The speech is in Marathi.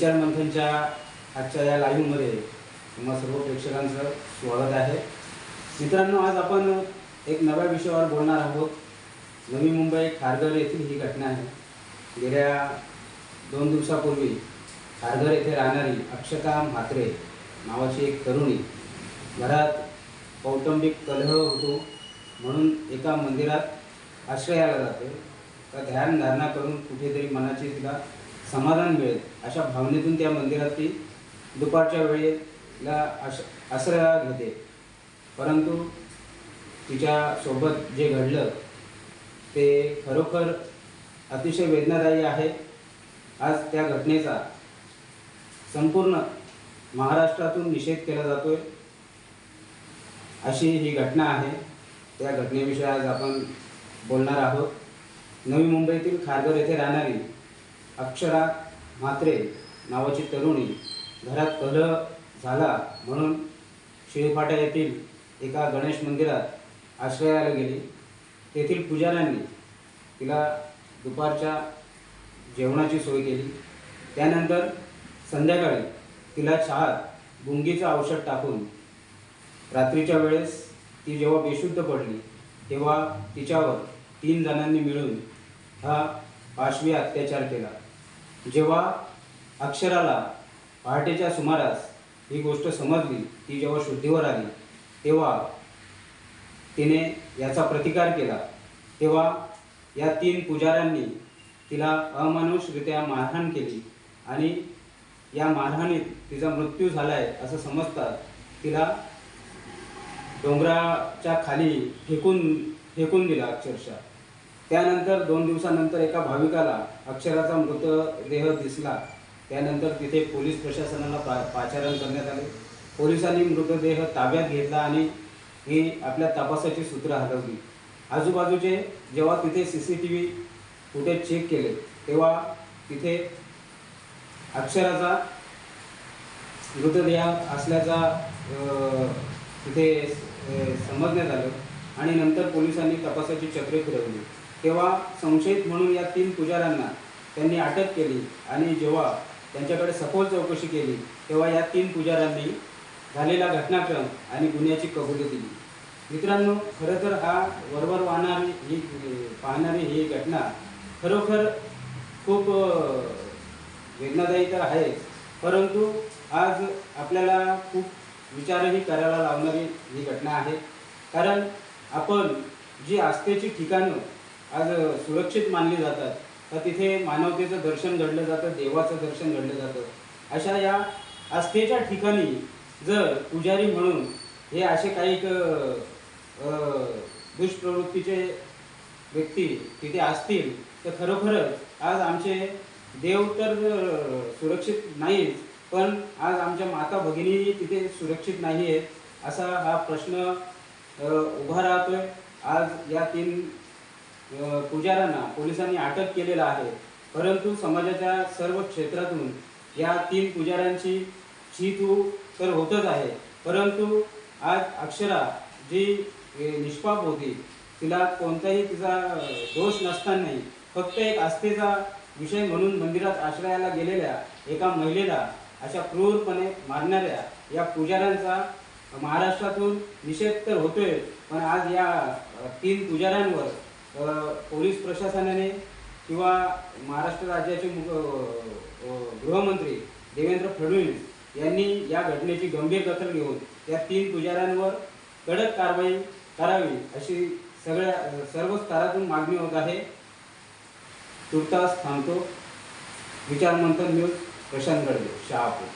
न्यूजच्या आजच्या या लाईव्हमध्ये तुम्हा सर्व प्रेक्षकांचं स्वागत आहे. मित्रांनो आज आपण एक नव्या विषयावर बोलणार आहोत. नवी मुंबई खारघर येथील ही घटना आहे. गेल्या दोन दिवसापूर्वी खारघर येथे राहणारी अक्षता म्हात्रे नावाची एक तरुणी घरात कौटुंबिक कलह होतो. म्हणून एका मंदिरात आश्रयाला जाते. तर ध्यान धारणा करून कुठेतरी मनाची तिला समाधान मिळेल. अशा भावनेतून त्या मंदिरात ती दुपारच्या वेळेला आश आसरा घेते. परंतु तिच्यासोबत जे घडलं ते खरोखर अतिशय वेदनादायी आहे. आज त्या घटनेचा संपूर्ण महाराष्ट्रातून निषेध केला जातोय. अशी ही घटना आहे. त्या घटनेविषयी आज आपण बोलणार आहोत. नवी मुंबईतील खारघर येथे राहणारी अक्षरा म्हात्रे नावाची तरुणी घरात कलह झाला म्हणून शिळफाटा येथील एका गणेश मंदिरात आश्रयाला गेली. तेथील पुजाऱ्यांनी तिला दुपारच्या जेवणाची सोय केली. त्यानंतर संध्याकाळी तिला चहात गुंगीचं औषध टाकून रात्रीच्या वेळेस ती जेव्हा बेशुद्ध पडली तेव्हा तिच्यावर तीन जणांनी मिळून हा पाशवी अत्याचार केला. जेव्हा अक्षराला पहाटेच्या सुमारास ही गोष्ट समजली ती जेव्हा शुद्धीवर आली तेव्हा तिने याचा प्रतिकार केला. तेव्हा या तीन पुजाऱ्यांनी तिला अमानुषरित्या मारहाण केली आणि या मारहाणीत तिचा मृत्यू झाला आहे असं समजतात तिला डोंगराच्या खाली फेकून फेकून दिला अक्षरशः. त्यानंतर दोन दिवसानंतर एका भाविकाला अक्षराचा मृतदेह दिसला. त्यानंतर तिथे पोलीस प्रशासनाला पा पाचारण करण्यात आले. पोलिसांनी मृतदेह ताब्यात घेतला आणि ही आपल्या तपासाची सूत्र हलवली. आजूबाजूचे जेव्हा तिथे C C T V footage check केले तेव्हा तिथे अक्षराचा मृतदेह असल्याचा तिथे समजण्यात आलं आणि नंतर पोलिसांनी तपासाची चक्रे फिरवली. तेव्हा संशयित म्हणून या तीन पुजाऱ्यांना त्यांनी अटक केली आणि जेव्हा त्यांच्याकडे सखोल चौकशी केली तेव्हा या तीन पुजाऱ्यांनी झालेला घटनाक्रम आणि गुन्ह्याची कबुली दिली. मित्रांनो खरं तर हा वरवर वाहणारी ही पाहणारी ही घटना खरोखर खूप वेदनादायी तर आहेच परंतु आज आपल्याला खूप विचारही करायला लावणारी ही घटना आहे. कारण आपण जी आस्थेची ठिकाणं आज सुरक्षित मानली जातात. तर तिथे मानवतेचं दर्शन घडलं जातं देवाचं दर्शन घडलं जातं. अशा या आस्थेच्या ठिकाणी जर पुजारी म्हणून हे असे काही दुष्प्रवृत्तीचे व्यक्ती तिथे असतील तर खरोखरच आज आमचे देव तर सुरक्षित नाहीच पण आज आमच्या माता भगिनी तिथे सुरक्षित नाही आहेत असा हा प्रश्न उभा राहतोय. आज या तीन पुजाऱ्यांना पोलिसांनी अटक केलेला आहे. परंतु समाजाच्या सर्व क्षेत्रातून या तीन पुजाऱ्यांची चीतू तर होतच आहे. परंतु आज अक्षरा जी निष्पाप होती तिला कोणताही तिचा दोष नसतानाही फक्त एक आस्थेचा विषय म्हणून मंदिरात आश्रयाला गेलेल्या एका महिलेला अशा क्रूरपणे मारणाऱ्या या पुजाऱ्यांचा महाराष्ट्रातून निषेध तर होतोय पण आज या तीन पुजाऱ्यांवर पोलीस प्रशासनाने किंवा महाराष्ट्र राज्याचे मुख- गृहमंत्री देवेंद्र फडणवीस यांनी या घटनेची गंभीर दखल घेऊन या तीन पुजाऱ्यांवर कडक कारवाई करावी अशी सगळ्या सर्व स्तरातून मागणी होत आहे. तुर्तास थांबतो. विचारमंथन न्यूज प्रशांत गडले शहापूर.